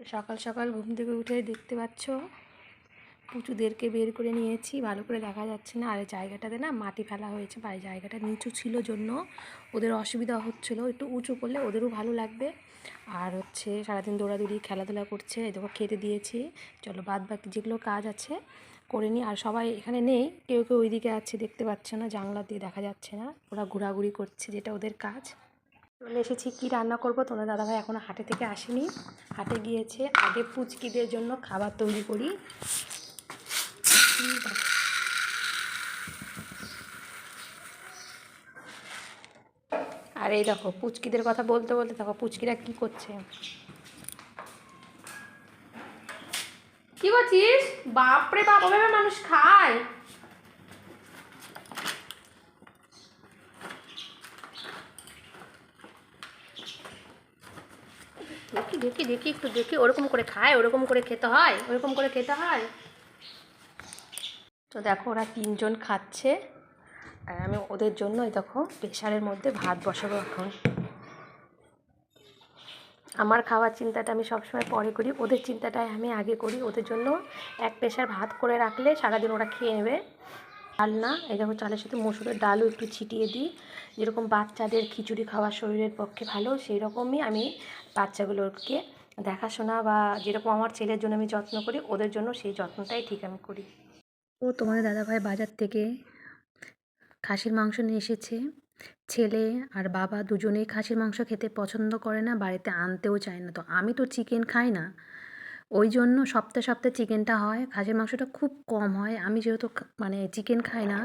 সকাল সকাল ঘুম থেকে উঠে দেখতে পাচ্ছ, পুচুদেরকে বের করে নিয়েছি। ভালো করে দেখা যাচ্ছে না, আর জায়গাটাতে না মাটি ফেলা হয়েছে বা এই জায়গাটা নিচু ছিল জন্য ওদের অসুবিধা হচ্ছিল। একটু উঁচু করলে ওদেরও ভালো লাগবে। আর হচ্ছে সারাদিন দৌড়াদৌড়ি, খেলাধুলা করছে দেখো খেতে দিয়েছি। চলো বাদ বাকি যেগুলো কাজ আছে করে নিই। আর সবাই এখানে নেই, কেউ কেউ ওইদিকে আছে, দেখতে পাচ্ছে না, জানলা দিয়ে দেখা যাচ্ছে না। ওরা ঘোরাঘুরি করছে, যেটা ওদের কাজ। চলে এসেছি কি রান্না করব? তোমাদের দাদাভাই এখনও হাটে থেকে আসেনি। হাটে গিয়েছে আগে পুচকিদের জন্য খাবার তৈরি করি। আর এই দেখো, পুচকিদের কথা বলতে বলতে দেখো, পুচকিরা কি করছে? কি করছিস? বাপরে বাপ মানুষ খায়। দেখি দেখি, একটু দেখি। ওরকম করে খায়, ওরকম করে খেতে হয়, ওরকম করে খেতে হয়। তো দেখো, ওরা তিনজন খাচ্ছে। আর আমি ওদের জন্য দেখো প্রেশারের মধ্যে ভাত বসাবো এখন। আমার খাওয়ার চিন্তাটা আমি সবসময় পরে করি। ওদের চিন্তাটাই আমি আগে করি। ওদের জন্য এক প্রেশার ভাত করে রাখলে সারাদিন ওরা খেয়ে নেবে। ডাল না এই দেখো চালের সাথে মসুরের ডালও একটু ছিটিয়ে দিই। যেরকম বাচ্চাদের খিচুড়ি খাওয়া শরীরের পক্ষে ভালো সেই রকমই আমি বাচ্চাগুলোকে দেখাশোনা বা যেরকম আমার ছেলের জন্য আমি যত্ন করি, ওদের জন্য সেই যত্নটাই ঠিক আমি করি। ও তোমাদের দাদাভাই বাজার থেকে খাসির মাংস নিয়ে এসেছে। ছেলে আর বাবা দুজনেই খাসির মাংস খেতে পছন্দ করে না, বাড়িতে আনতেও চায় না। তো আমি তো চিকেন খাই না। ওই জন্য সপ্তাহে সপ্তাহে চিকেনটা হয়। খাসির মাংসটা খুব কম হয়। আমি যেহেতু মানে চিকেন খাই না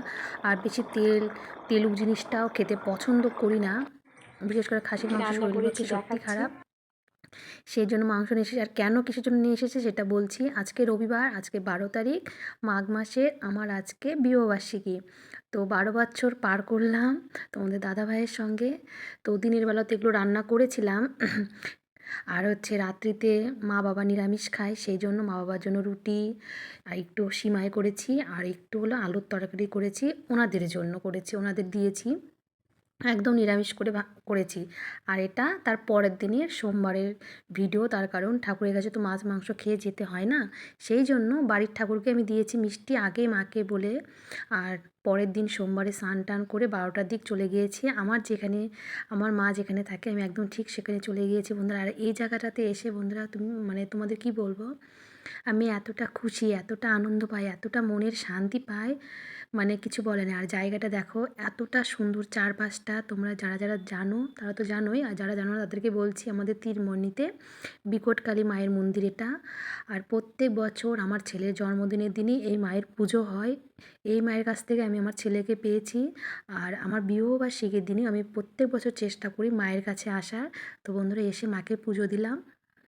আর বেশি তেল তেলুক জিনিসটাও খেতে পছন্দ করি না। বিশেষ করে খাসির মাংস শরীরের পক্ষে সত্যি খারাপ। সেই জন্য মাংস নিয়ে এসেছে। আর কেন কিসের জন্য নিয়ে এসেছে সেটা বলছি। আজকে রবিবার আজকে বারো তারিখ মাঘ মাসে আমার আজকে বিবাহবার্ষিকী। তো বারো বছর পার করলাম তোমাদের দাদা ভাইয়ের সঙ্গে। তো দিনের বেলা তো এগুলো রান্না করেছিলাম। আর হচ্ছে রাত্রিতে মা বাবা নিরামিষ খায় সেই জন্য মা বাবার জন্য রুটি, আর একটু সিমাই করেছি, আর একটু হলো আলুর তরকারি করেছি, ওনাদের জন্য করেছি, ওনাদের দিয়েছি। একদম নিরামিষ করে করেছি। আর এটা তার পরের দিনের সোমবারের ভিডিও, তার কারণ ঠাকুরের কাছে তো মাছ, মাংস খেয়ে যেতে হয় না। সেই জন্য বাড়ির ঠাকুরকে আমি দিয়েছি মিষ্টি আগে মাকে বলে। আর পরের দিন সোমবারে স্নান টান করে বারোটার দিক চলে গিয়েছি। আমার যেখানে, আমার মা যেখানে থাকে, আমি একদম ঠিক সেখানে চলে গিয়েছি বন্ধুরা। আর এই জায়গাটাতে এসে বন্ধুরা, তুমি মানে তোমাদের কি বলব? আমি এতটা খুশি, এতটা আনন্দ পাই, এতটা মনের শান্তি পাই। মানে কিছু বলে না। আর জায়গাটা দেখো, এতটা সুন্দর চারপাশটা। তোমরা যারা যারা জানো, তারা তো জানোই। আর যারা জানো তাদেরকে বলছি আমাদের তীরমণিতে বিকটকালী মায়ের মন্দির এটা। আর প্রত্যেক বছর আমার ছেলের জন্মদিনের দিনই এই মায়ের পুজো হয়। এই মায়ের কাছ থেকে আমি আমার ছেলেকে পেয়েছি। আর আমার বিবাহবার্ষিকীর দিনই আমি প্রত্যেক বছর চেষ্টা করি মায়ের কাছে আসার। তো বন্ধুরা, এসে মাকে পুজো দিলাম।